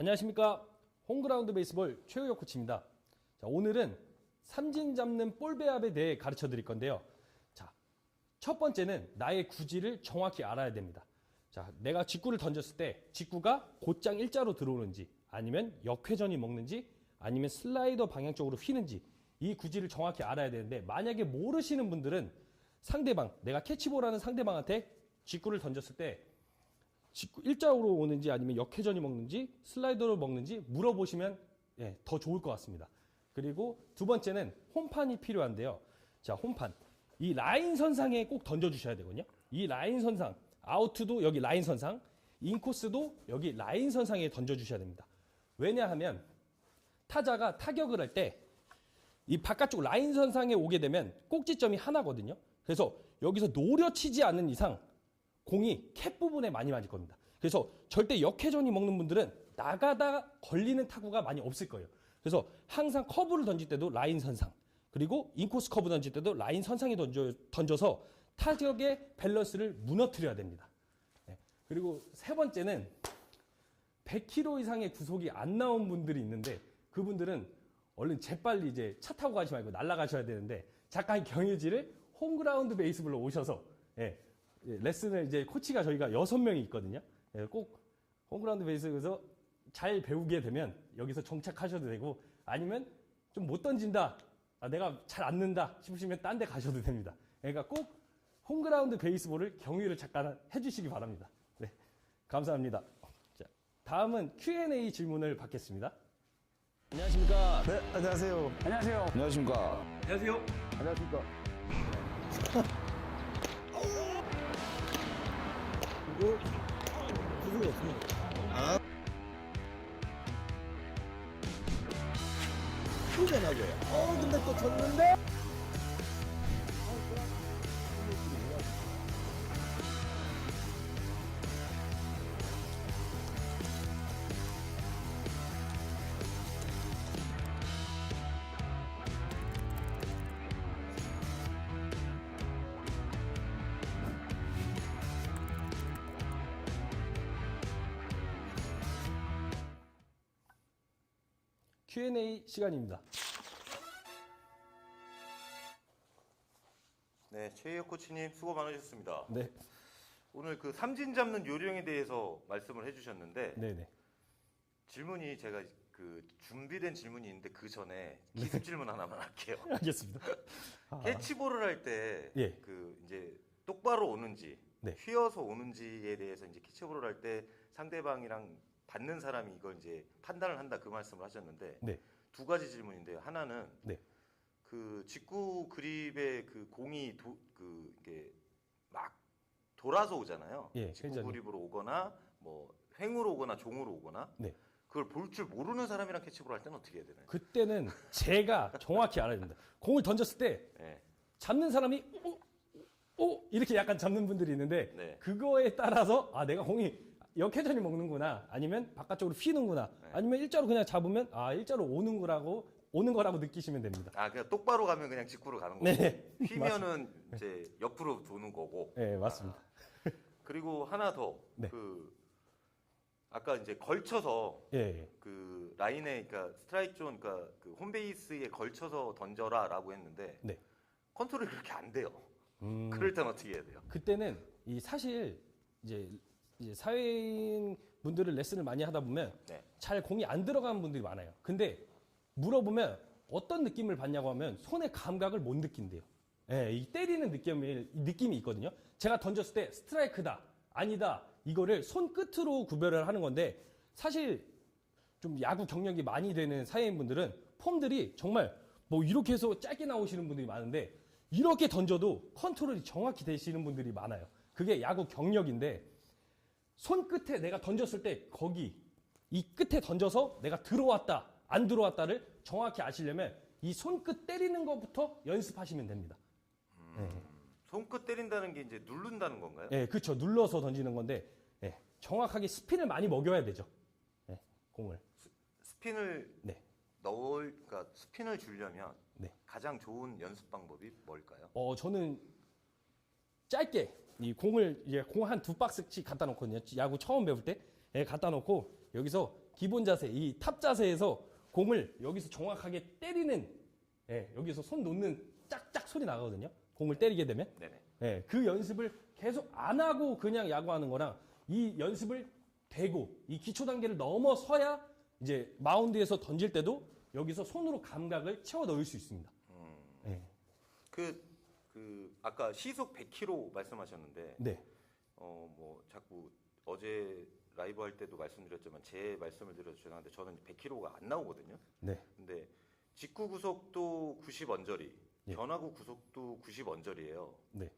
안녕하십니까. 홈그라운드 베이스볼 최우혁 코치입니다. 자, 오늘은 삼진 잡는 볼 배합에 대해 가르쳐 드릴 건데요. 자, 첫 번째는 나의 구질을 정확히 알아야 됩니다. 자, 내가 직구를 던졌을 때 직구가 곧장 일자로 들어오는지 아니면 역회전이 먹는지 아니면 슬라이더 방향 쪽으로 휘는지 이 구질을 정확히 알아야 되는데 만약에 모르시는 분들은 상대방, 내가 캐치볼하는 상대방한테 직구를 던졌을 때 직구 일자로 오는지 아니면 역회전이 먹는지 슬라이더로 먹는지 물어보시면 예, 더 좋을 것 같습니다. 그리고 두 번째는 홈판이 필요한데요. 자, 홈판. 이 라인 선상에 꼭 던져주셔야 되거든요. 이 라인 선상, 아우트도 여기 라인 선상, 인코스도 여기 라인 선상에 던져주셔야 됩니다. 왜냐하면 타자가 타격을 할 때 이 바깥쪽 라인 선상에 오게 되면 꼭지점이 하나거든요. 그래서 여기서 노려치지 않는 이상 공이 캡 부분에 많이 맞을 겁니다. 그래서 절대 역회전이 먹는 분들은 나가다 걸리는 타구가 많이 없을 거예요. 그래서 항상 커브를 던질 때도 라인 선상, 그리고 인코스 커브 던질 때도 라인 선상에 던져, 던져서 타격의 밸런스를 무너뜨려야 됩니다. 네. 그리고 세 번째는 100km 이상의 구속이 안 나온 분들이 있는데 그분들은 얼른 재빨리 이제 차 타고 가지 말고 날아가셔야 되는데 잠깐 경유지를 홈그라운드 베이스볼로 오셔서 예, 예, 레슨을 이제 코치가 저희가 여섯 명이 있거든요. 예, 꼭 홈그라운드 베이스에서 잘 배우게 되면 여기서 정착하셔도 되고 아니면 좀 못 던진다. 아, 내가 잘 안 는다 싶으시면 딴 데 가셔도 됩니다. 그러니까 꼭 홈그라운드 베이스볼을 경유를 잠깐 해주시기 바랍니다. 네, 감사합니다. 자, 다음은 Q&A 질문을 받겠습니다. 안녕하십니까. 네, 안녕하세요. 안녕하세요. 안녕하십니까. 안녕하세요. 안녕하십니까. 어, 근데 또 쳤는데? Q&A 시간입니다. 최희혁 코치님 수고 많으셨습니다. 네, 오늘 그 삼진 잡는 요령에 대해서 말씀을 해주셨는데 네, 네. 질문이 제가 그 준비된 질문이 있는데 그 전에 기습 질문 하나만 할게요. 알겠습니다. 아, 캐치볼을 할때 예. 그 이제 똑바로 오는지 네. 휘어서 오는지에 대해서 이제 캐치볼을 할 때 상대방이랑 받는 사람이 이걸 이제 판단을 한다 그 말씀을 하셨는데 네, 두 가지 질문인데요. 하나는 네, 그 직구 그립에 그 공이 도, 그 이게 막 돌아서 오잖아요. 예, 직구 회전이. 그립으로 오거나 뭐 횡으로 오거나 종으로 오거나 네. 그걸 볼 줄 모르는 사람이랑 캐치볼 할 때는 어떻게 해야 되나요? 그때는 제가 정확히 알아야 됩니다. 공을 던졌을 때 예. 잡는 사람이 오, 오 이렇게 약간 잡는 분들이 있는데 네. 그거에 따라서 아 내가 공이 역회전이 먹는구나 아니면 바깥쪽으로 휘는구나 네. 아니면 일자로 그냥 잡으면 아 일자로 오는 거라고 오는 거라고 느끼시면 됩니다. 아 그냥 똑바로 가면 그냥 직구로 가는 거고 네. 휘면은 이제 옆으로 도는 거고. 네 맞습니다. 그리고 하나 더. 네. 그 아까 이제 걸쳐서 예, 예. 그 라인에 그러니까 스트라이크 존 그러니까 그 홈베이스에 걸쳐서 던져라라고 했는데 네. 컨트롤이 그렇게 안 돼요. 음. 그럴 땐 어떻게 해야 돼요? 그때는 이 사실 이제 이제 사회인 분들을 레슨을 많이 하다 보면 네. 잘 공이 안 들어가는 분들이 많아요. 근데 물어보면 어떤 느낌을 받냐고 하면 손의 감각을 못 느낀대요. 예, 이 때리는 느낌이, 느낌이 있거든요. 제가 던졌을 때 스트라이크다, 아니다, 이거를 손 끝으로 구별을 하는 건데 사실 좀 야구 경력이 많이 되는 사회인 분들은 폼들이 정말 뭐 이렇게 해서 짧게 나오시는 분들이 많은데 이렇게 던져도 컨트롤이 정확히 되시는 분들이 많아요. 그게 야구 경력인데 손 끝에 내가 던졌을 때 거기 이 끝에 던져서 내가 들어왔다 안 들어왔다를 정확히 아시려면 이 손끝 때리는 것부터 연습하시면 됩니다. 손끝 때린다는 게 이제 누른다는 건가요? 예, 그렇죠. 눌러서 던지는 건데 예, 정확하게 스핀을 많이 먹여야 되죠. 예, 공을. 스핀을 네, 넣을 그러니까 스핀을 주려면 네. 가장 좋은 연습 방법이 뭘까요? 어, 저는 짧게 이 공을 이제 공 한 두 박스씩 갖다 놓거든요. 야구 처음 배울 때 예, 갖다 놓고 여기서 기본 자세, 이 탑 자세에서 공을 여기서 정확하게 때리는, 예, 여기서 손 놓는 짝짝 소리 나거든요. 공을 때리게 되면. 네네. 예, 그 연습을 계속 안 하고 그냥 야구하는 거랑 이 연습을 대고 이 기초 단계를 넘어서야 이제 마운드에서 던질 때도 여기서 손으로 감각을 채워 넣을 수 있습니다. 예. 그, 그 아까 시속 100km 말씀하셨는데 네. 어 뭐 자꾸 어제 라이브 할 때도 말씀드렸지만 제 말씀을 드려서 죄송한데 저는 100km가 안 나오거든요. 네. 근데 직구 구속도 90 언저리, 예. 변화구 구속도 90 언저리예요. 네.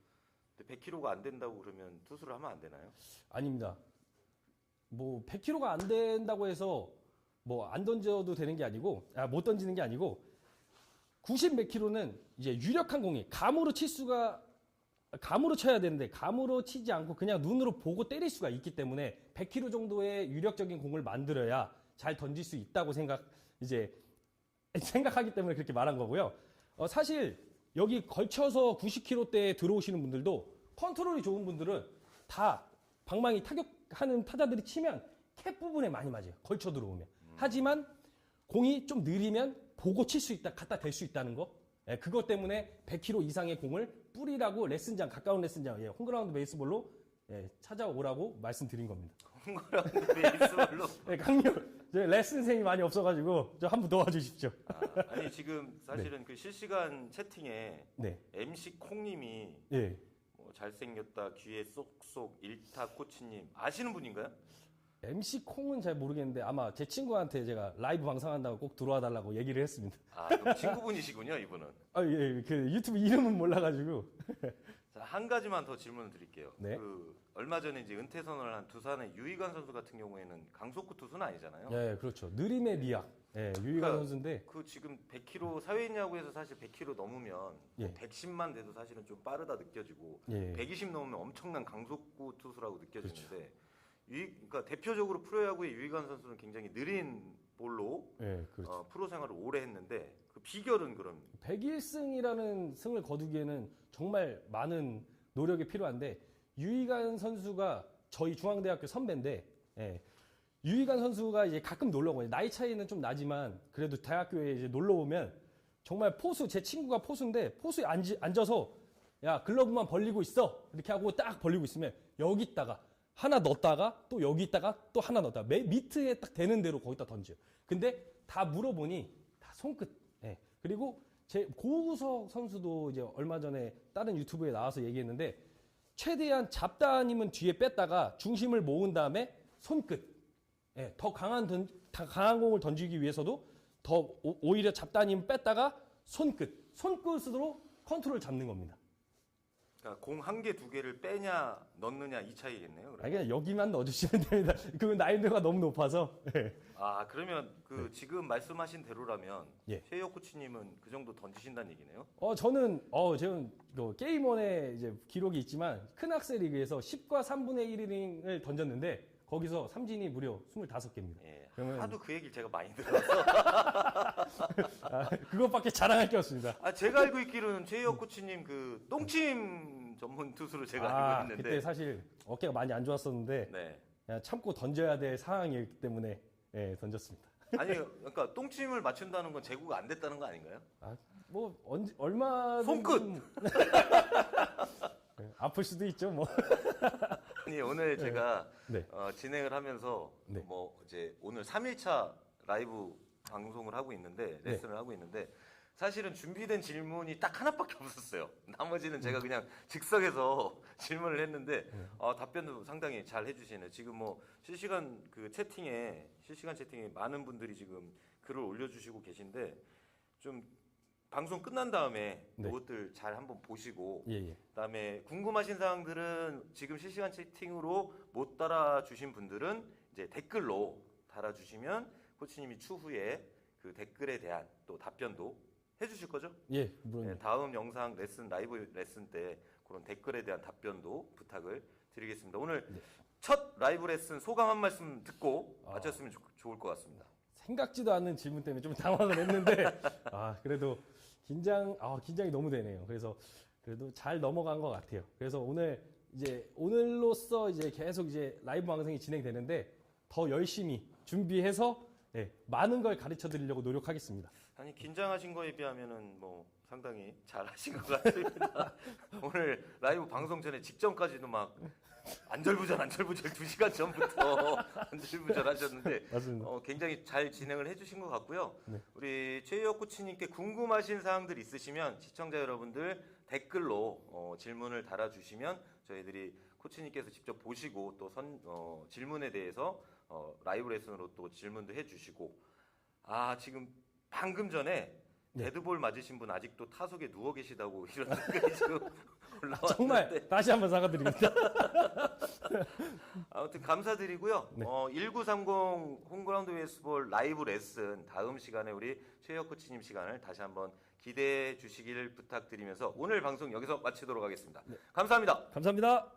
근데 100km가 안 된다고 그러면 투수를 하면 안 되나요? 아닙니다. 뭐 100kg가 안 된다고 해서 뭐 안 던져도 되는 게 아니고 아, 못 던지는 게 아니고 90 몇 킬로는 이제 유력한 공이 감으로 칠 수가 감으로 쳐야 되는데 감으로 치지 않고 그냥 눈으로 보고 때릴 수가 있기 때문에 100kg 정도의 유력적인 공을 만들어야 잘 던질 수 있다고 생각 이제 생각하기 때문에 그렇게 말한 거고요. 어, 사실 여기 걸쳐서 90kg대에 들어오시는 분들도 컨트롤이 좋은 분들은 다 방망이 타격하는 타자들이 치면 캡 부분에 많이 맞아요. 걸쳐 들어오면. 하지만 공이 좀 느리면 보고 칠 수 있다, 갖다 댈 수 있다는 거. 예, 그것 때문에 100kg 이상의 공을 뿌리라고 레슨장, 가까운 레슨장, 예, 홈그라운드 베이스볼로 예, 찾아오라고 말씀드린 겁니다. 홈그라운드 베이스볼로. 예, 강렬, 저 레슨생이 많이 없어가지고 저 한 분 도와주십시오. 아, 아니 지금 사실은 그 실시간 채팅에 네, MC 콩님이 예. 뭐 잘생겼다 귀에 쏙쏙 일타 코치님 아시는 분인가요? MC 콩은 잘 모르겠는데 아마 제 친구한테 제가 라이브 방송한다고 꼭 들어와 달라고 얘기를 했습니다. 아 그럼 친구분이시군요 이분은. 아, 예, 그 유튜브 이름은 몰라가지고. 자, 한 가지만 더 질문을 드릴게요. 네. 그 얼마 전에 이제 은퇴 선언을 한 두산의 유희관 선수 같은 경우에는 강속구 투수는 아니잖아요. 예, 그렇죠. 느림의 미학. 예, 유희관 그러니까 선수인데. 그 지금 100km 사회인 야구에서 사실 100km 넘으면 예. 110만 돼도 사실은 좀 빠르다 느껴지고 예. 120 넘으면 엄청난 강속구 투수라고 느껴지는데 유희, 그러니까 대표적으로 프로야구의 유희관 선수는 굉장히 느린 볼로 예, 그렇죠. 어, 프로 생활을 오래 했는데 그 비결은 그럼? 101승이라는 승을 거두기에는 정말 많은 노력이 필요한데 유희관 선수가 저희 중앙대학교 선배인데 예, 유희관 선수가 이제 가끔 놀러 오고 나이 차이는 좀 나지만 그래도 대학교에 이제 놀러 오면 정말 포수 제 친구가 포수인데 포수에 앉, 앉아서 야 글러브만 벌리고 있어. 이렇게 하고 딱 벌리고 있으면 여기 있다가 하나 넣었다가 또 여기 있다가 또 하나 넣었다가 맨 밑에 딱 되는 대로 거기다 던져요. 근데 다 물어보니 다 손끝. 예. 그리고 제 고우석 선수도 이제 얼마 전에 다른 유튜브에 나와서 얘기했는데 최대한 잡다 아니면 뒤에 뺐다가 중심을 모은 다음에 손끝. 예, 더 강한 던, 더 강한 공을 던지기 위해서도 더 오- 오히려 잡다 아니면 뺐다가 손끝. 손끝으로 컨트롤 잡는 겁니다. 그러니까 공 한 개 두 개를 빼냐 넣느냐 이 차이겠네요. 그러면. 아니, 그냥 여기만 넣어주시면 됩니다. 그 나이대가 너무 높아서. 예. 아 그러면 그 지금 말씀하신 대로라면 예. 최혁 코치님은 그 정도 던지신다는 얘기네요. 어, 저는, 어, 저는, 그 게임원에 이제 기록이 있지만, 큰 학생 리그에서 10과 3분의 1이닝을 던졌는데, 거기서 삼진이 무려 25개입니다. 예, 그러면- 하도 그 얘기를 제가 많이 들어서 아, 그것밖에 자랑할 게 없습니다. 아 제가 알고 있기로는 최혁 코치님 그 똥침 전문 투수로 제가 아, 알고 있는데 그때 사실 어깨가 많이 안 좋았었는데, 네. 그냥 참고 던져야 될 상황이었기 때문에, 예, 던졌습니다. 아니 그러니까 똥침을 맞춘다는 건 제구가 안 됐다는 거 아닌가요? 아, 뭐, 언제, 얼마. 손끝! 아플 수도 있죠, 뭐. 아니 오늘 제가 네. 어, 진행을 하면서 네. 뭐 이제 오늘 3일차 라이브 방송을 하고 있는데 네. 레슨을 하고 있는데 사실은 준비된 질문이 딱 하나밖에 없었어요. 나머지는 제가 음. 그냥 즉석에서 질문을 했는데 네. 어, 답변도 상당히 잘 해주시네요. 지금 뭐 실시간 그 채팅에 실시간 채팅에 많은 분들이 지금 글을 올려주시고 계신데 좀 방송 끝난 다음에 네. 그것들 잘 한번 보시고 예, 예. 그다음에 궁금하신 사항들은 지금 실시간 채팅으로 못 달아주신 분들은 이제 댓글로 달아 주시면 코치님이 추후에 그 댓글에 대한 또 답변도 해주실 거죠? 예, 물론. 네, 다음 영상 레슨 라이브 레슨 때 그런 댓글에 대한 답변도 부탁을 드리겠습니다. 오늘 네. 첫 라이브 레슨 소감 한 말씀 듣고 아. 마쳤으면 좋, 좋을 것 같습니다. 생각지도 않는 질문 때문에 좀 당황을 했는데 아 그래도 긴장 아 긴장이 너무 되네요. 그래서 그래도 잘 넘어간 것 같아요. 그래서 오늘 이제 오늘로써 이제 계속 이제 라이브 방송이 진행되는데 더 열심히 준비해서 네, 많은 걸 가르쳐 드리려고 노력하겠습니다. 아니 긴장하신 거에 비하면은 뭐 상당히 잘하신 것 같습니다. 오늘 라이브 방송 전에 직전까지도 막 안절부절 안절부절 두 시간 전부터 안절부절 하셨는데 맞습니다. 어, 굉장히 잘 진행을 해주신 것 같고요. 네. 우리 최유혁 코치님께 궁금하신 사항들 있으시면 시청자 여러분들 댓글로 어, 질문을 달아주시면 저희들이 코치님께서 직접 보시고 또 선, 어, 질문에 대해서 어, 라이브 레슨으로 또 질문도 해주시고 아 지금 방금 전에 네. 데드볼 맞으신 분 아직도 타석에 누워 계시다고 이런 댓글이 지금 올라왔는데 정말 다시 한번 사과드립니다. 아무튼 감사드리고요. 네. 어, 1930 홈그라운드 베이스볼 라이브 레슨 다음 시간에 우리 최혁 코치님 시간을 다시 한번 기대해 주시기를 부탁드리면서 오늘 방송 여기서 마치도록 하겠습니다. 감사합니다. 감사합니다.